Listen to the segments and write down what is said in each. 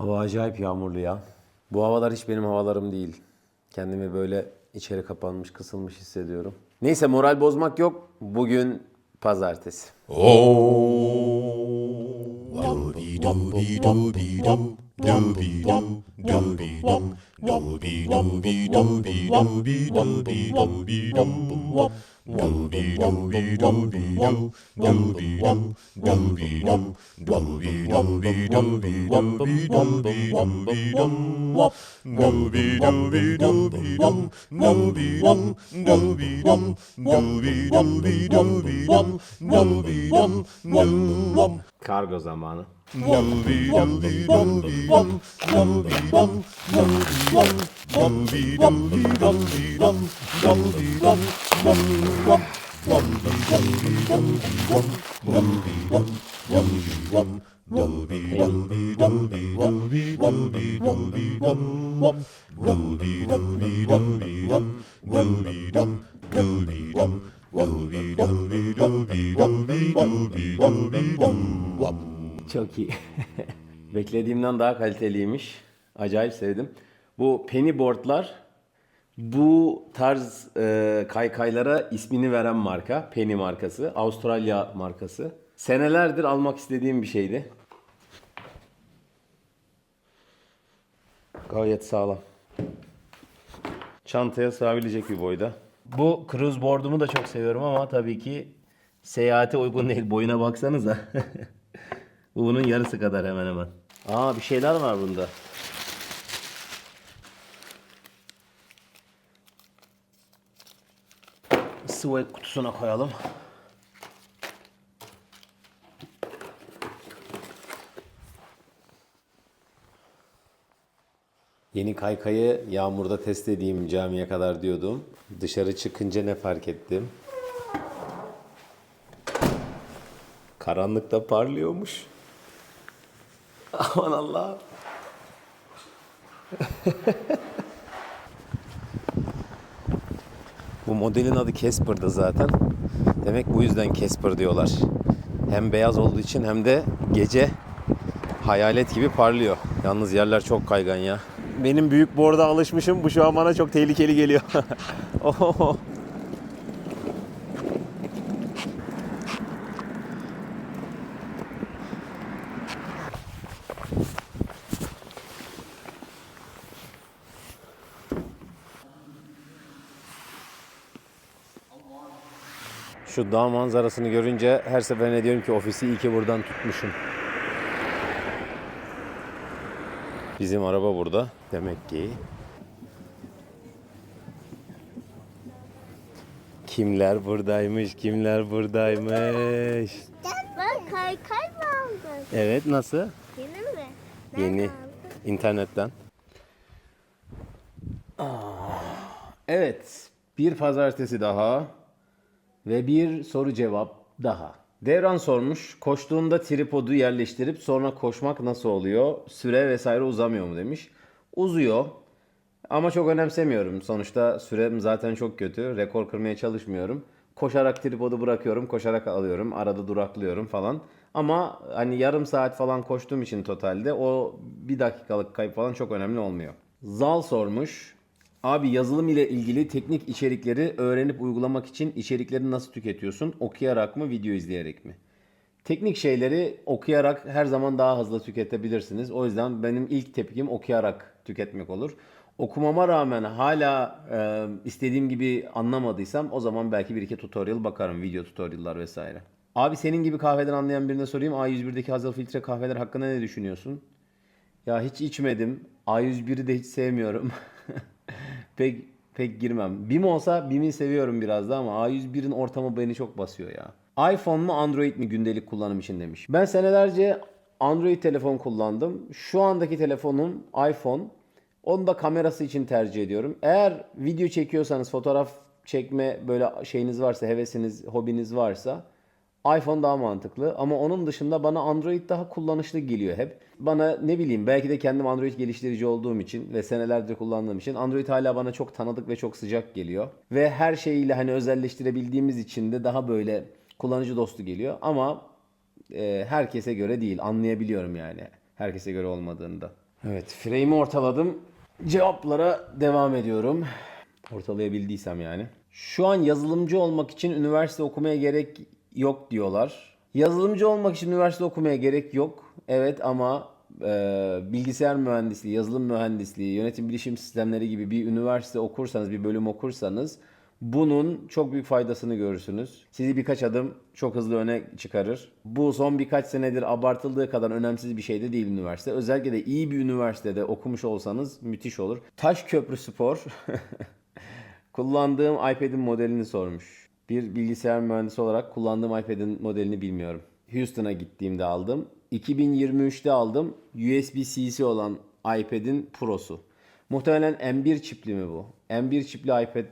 Hava acayip yağmurlu ya. Bu havalar hiç benim havalarım değil. Kendimi böyle içeri kapanmış, kısılmış hissediyorum. Neyse moral bozmak yok. Bugün pazartesi. Kargo zamanı. Wum, Çok iyi. Beklediğimden daha kaliteliymiş. Acayip sevdim. Bu penny boardlar bu tarz e, kaykaylara ismini veren marka. Penny markası. Avustralya markası. Senelerdir almak istediğim bir şeydi. Gayet sağlam. Çantaya sığabilecek bir boyda. Bu cruise board'umu da çok seviyorum ama tabii ki seyahate uygun değil. Boyuna baksanıza. Bu bunun yarısı kadar hemen hemen. Aa bir şeyler var bunda. Sıvı kutusuna koyalım. Yeni kaykayı yağmurda test edeyim camiye kadar diyordum. Dışarı çıkınca ne fark ettim? Karanlıkta parlıyormuş. Aman Allah. bu modelin adı Casper'dı zaten. Demek bu yüzden Casper diyorlar. Hem beyaz olduğu için hem de gece hayalet gibi parlıyor. Yalnız yerler çok kaygan ya. Benim büyük borda alışmışım. Bu şu an bana çok tehlikeli geliyor. Oho. Şu dağ manzarasını görünce her seferinde diyorum ki ofisi iyi ki buradan tutmuşum. Bizim araba burada. Demek ki kimler buradaymış, kimler buradaymış. Ben kaykay mı aldın? Evet nasıl? Yeni mi? Yeni. aldın? İnternetten. Evet. Bir pazartesi daha ve bir soru cevap daha. Devran sormuş. Koştuğunda tripodu yerleştirip sonra koşmak nasıl oluyor? Süre vesaire uzamıyor mu demiş. Uzuyor. Ama çok önemsemiyorum. Sonuçta sürem zaten çok kötü. Rekor kırmaya çalışmıyorum. Koşarak tripodu bırakıyorum, koşarak alıyorum, arada duraklıyorum falan. Ama hani yarım saat falan koştuğum için totalde o bir dakikalık kayıp falan çok önemli olmuyor. Zal sormuş. Abi yazılım ile ilgili teknik içerikleri öğrenip uygulamak için içerikleri nasıl tüketiyorsun? Okuyarak mı, video izleyerek mi? Teknik şeyleri okuyarak her zaman daha hızlı tüketebilirsiniz. O yüzden benim ilk tepkim okuyarak tüketmek olur. Okumama rağmen hala e, istediğim gibi anlamadıysam o zaman belki bir iki tutorial bakarım. Video tutorial'lar vesaire. Abi senin gibi kahveden anlayan birine sorayım. A101'deki hazır filtre kahveler hakkında ne düşünüyorsun? Ya hiç içmedim. A101'i de hiç sevmiyorum. pek pek girmem. BİM olsa BİM'i seviyorum biraz da ama A101'in ortamı beni çok basıyor ya. iPhone mu Android mi gündelik kullanım için demiş. Ben senelerce Android telefon kullandım. Şu andaki telefonum iPhone. Onu da kamerası için tercih ediyorum. Eğer video çekiyorsanız, fotoğraf çekme böyle şeyiniz varsa, hevesiniz, hobiniz varsa iPhone daha mantıklı ama onun dışında bana Android daha kullanışlı geliyor hep. Bana ne bileyim belki de kendim Android geliştirici olduğum için ve senelerdir kullandığım için Android hala bana çok tanıdık ve çok sıcak geliyor. Ve her şeyiyle hani özelleştirebildiğimiz için de daha böyle kullanıcı dostu geliyor ama e, herkese göre değil anlayabiliyorum yani herkese göre olmadığında. Evet, frame'i ortaladım. Cevaplara devam ediyorum. Ortalayabildiysem yani. Şu an yazılımcı olmak için üniversite okumaya gerek yok diyorlar. Yazılımcı olmak için üniversite okumaya gerek yok. Evet ama e, bilgisayar mühendisliği, yazılım mühendisliği, yönetim bilişim sistemleri gibi bir üniversite okursanız, bir bölüm okursanız bunun çok büyük faydasını görürsünüz. Sizi birkaç adım çok hızlı öne çıkarır. Bu son birkaç senedir abartıldığı kadar önemsiz bir şey de değil üniversite. Özellikle de iyi bir üniversitede okumuş olsanız müthiş olur. Taşköprü Spor kullandığım iPad'in modelini sormuş. Bir bilgisayar mühendisi olarak kullandığım iPad'in modelini bilmiyorum. Houston'a gittiğimde aldım. 2023'te aldım. USB-C'si olan iPad'in Pro'su. Muhtemelen M1 çipli mi bu? M1 çipli iPad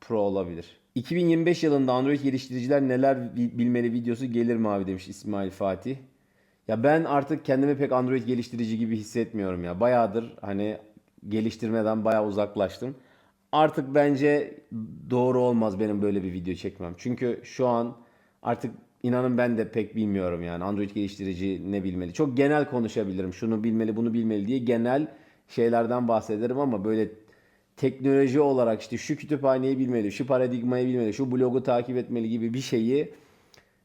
Pro olabilir. 2025 yılında Android geliştiriciler neler bi- bilmeli videosu gelir mi abi demiş İsmail Fatih. Ya ben artık kendimi pek Android geliştirici gibi hissetmiyorum ya. Bayağıdır hani geliştirmeden bayağı uzaklaştım. Artık bence doğru olmaz benim böyle bir video çekmem. Çünkü şu an artık inanın ben de pek bilmiyorum yani Android geliştirici ne bilmeli. Çok genel konuşabilirim. Şunu bilmeli, bunu bilmeli diye genel şeylerden bahsederim ama böyle teknoloji olarak işte şu kütüphaneyi bilmeli, şu paradigmayı bilmeli, şu blogu takip etmeli gibi bir şeyi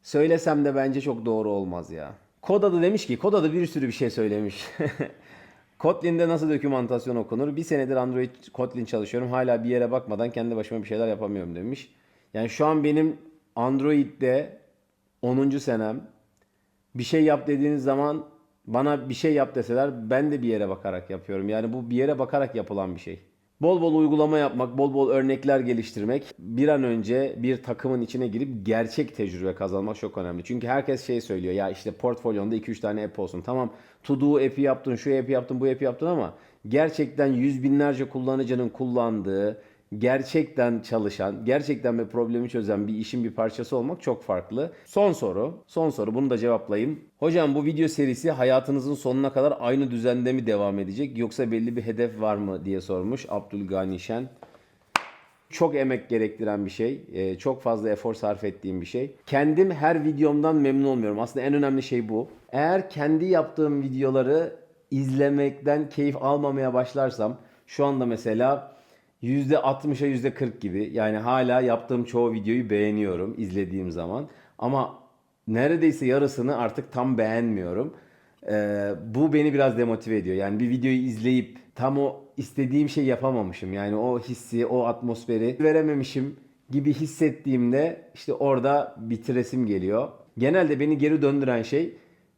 söylesem de bence çok doğru olmaz ya. Kod adı demiş ki, kod adı bir sürü bir şey söylemiş. Kotlin'de nasıl dokümantasyon okunur? Bir senedir Android Kotlin çalışıyorum. Hala bir yere bakmadan kendi başıma bir şeyler yapamıyorum demiş. Yani şu an benim Android'de 10. senem. Bir şey yap dediğiniz zaman bana bir şey yap deseler ben de bir yere bakarak yapıyorum. Yani bu bir yere bakarak yapılan bir şey. Bol bol uygulama yapmak, bol bol örnekler geliştirmek, bir an önce bir takımın içine girip gerçek tecrübe kazanmak çok önemli. Çünkü herkes şey söylüyor ya işte portfolyonda 2-3 tane app olsun. Tamam to do app'i yaptın, şu app'i yaptın, bu app'i yaptın ama gerçekten yüz binlerce kullanıcının kullandığı, gerçekten çalışan, gerçekten bir problemi çözen bir işin bir parçası olmak çok farklı. Son soru, son soru bunu da cevaplayayım. Hocam bu video serisi hayatınızın sonuna kadar aynı düzende mi devam edecek yoksa belli bir hedef var mı diye sormuş Abdülgani Şen. Çok emek gerektiren bir şey. Ee, çok fazla efor sarf ettiğim bir şey. Kendim her videomdan memnun olmuyorum. Aslında en önemli şey bu. Eğer kendi yaptığım videoları izlemekten keyif almamaya başlarsam şu anda mesela %60'a %40 gibi yani hala yaptığım çoğu videoyu beğeniyorum izlediğim zaman. Ama neredeyse yarısını artık tam beğenmiyorum. Ee, bu beni biraz demotive ediyor. Yani bir videoyu izleyip tam o istediğim şey yapamamışım. Yani o hissi, o atmosferi verememişim gibi hissettiğimde işte orada bitiresim geliyor. Genelde beni geri döndüren şey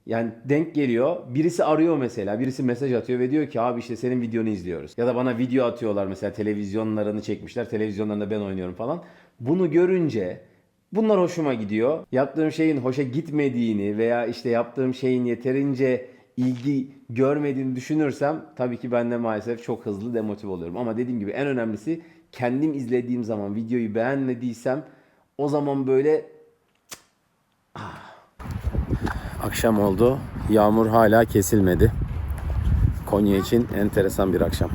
yani denk geliyor. Birisi arıyor mesela. Birisi mesaj atıyor ve diyor ki abi işte senin videonu izliyoruz. Ya da bana video atıyorlar mesela televizyonlarını çekmişler. Televizyonlarında ben oynuyorum falan. Bunu görünce bunlar hoşuma gidiyor. Yaptığım şeyin hoşa gitmediğini veya işte yaptığım şeyin yeterince ilgi görmediğini düşünürsem tabii ki ben de maalesef çok hızlı demotive oluyorum. Ama dediğim gibi en önemlisi kendim izlediğim zaman videoyu beğenmediysem o zaman böyle Akşam oldu. Yağmur hala kesilmedi. Konya için enteresan bir akşam.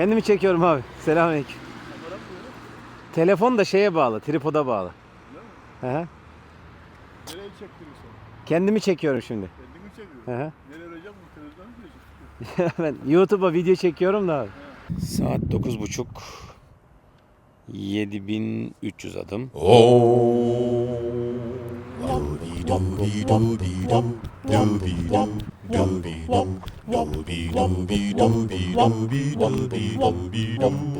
Kendimi çekiyorum abi. Selamünaleyküm. Telefon da şeye bağlı, tripoda bağlı. Hı hı. Nereye çektiriyorsun? Kendimi çekiyorum şimdi. Kendini mi çekiyorsun? Hı hı. Nereye hocam bu televizyon mu ben YouTube'a video çekiyorum da abi. Saat 9.30. 7300 adım. Doobie, doobie, doobie, doobie, doobie, doobie, doobie, doobie, doobie, doobie,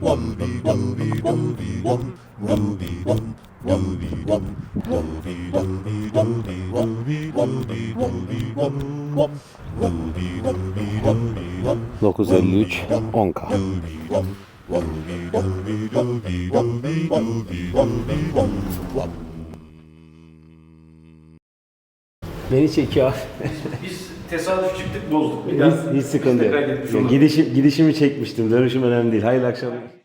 Wumby dumby dumby 953 10K. Beni çekiyor. Biz tesadüf çıktık bozduk. Bir daha. Hiç, hiç sıkıntı yok. Gidişim, gidişimi çekmiştim. Dönüşüm önemli değil. Hayırlı akşamlar.